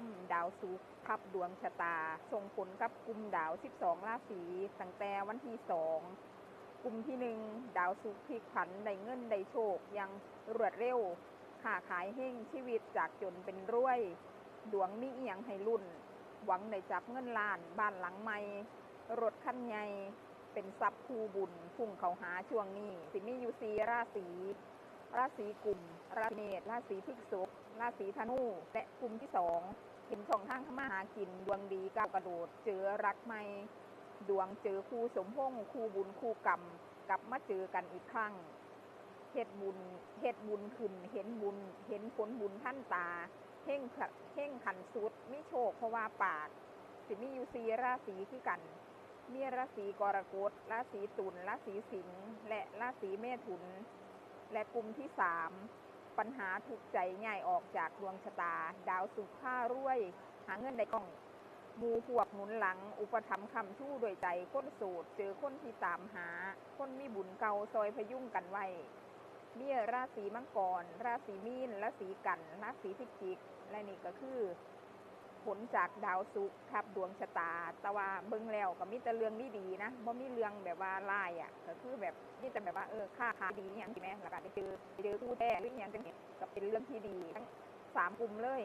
ม ดาวศุกร์ทับดวงชะตา ส่งผลกับกลุ่มดาว 12 ราศีตั้งแต่วันที่ 2 กลุ่มที่ 1 ดาวศุกร์พลิกผันได้เงินได้โชคยังรวดเร็วค้าขายเฮงชีวิตจากจนเป็นรวย ดวงมีเอียงให้รุ่น หวังได้จับเงินล้านบ้านหลังใหม่รถคันใหญ่เป็นทรัพย์คู่บุญพุ่งเขาหาช่วงนี้ สิมีอยู่สีราศี ราศีกุมราศีเมษราศีพฤษภราศีธนู และกลุ่มที่สองเป็นช่องทางทำมาหากินดวงดีก้าวกระโดด เจอรักใหม่ดวงเจอคู่สมพงคู่บุญคู่กรรม กลับมาเจอกันอีกครั้งเฮ็ดบุญเฮ็ดบุญขึ้น เห็นบุญ เห็นผลบุญท่านตาเฮ่งขะเฮ่งขันสุดมิโชคเพราะว่าปาก สิมีอยู่สีราศีคือกัน มีราศีกรกฎราศีตุลราศีสิงห์และราศีเมถุน และกลุ่มที่สามปัญหาถูกข์ใจง่ออกจากดวงชะตา ดาวสุขค่ารวย หาเงินได้กล่องมูพวกหนุนหลัง อุปถัมภ์คำชู้ด้วยใจคนโสดเจอคนที่ตามหา คนมีบุญเก่าซอยพยุงกันไว้มีราศีมังกร ราศีมีน ราศีกัน ราศีพิจิก และนี่ก็คือ ผลจากดาวศุกร์ทับดวงชะตา แต่ว่าเบิ่งแล้วก็มีแต่เรื่องดีๆนะบ่มีเรื่องแบบว่าลายอะก็คือแบบมีแต่แบบว่าเออค่าขายดีอย่างใช่ไหมแล้วก็ไปเจอไปเจอคู่แท้หรืออย่างจังนี้ก็เป็นเรื่องที่ดีทั้งสามกลุ่มเลย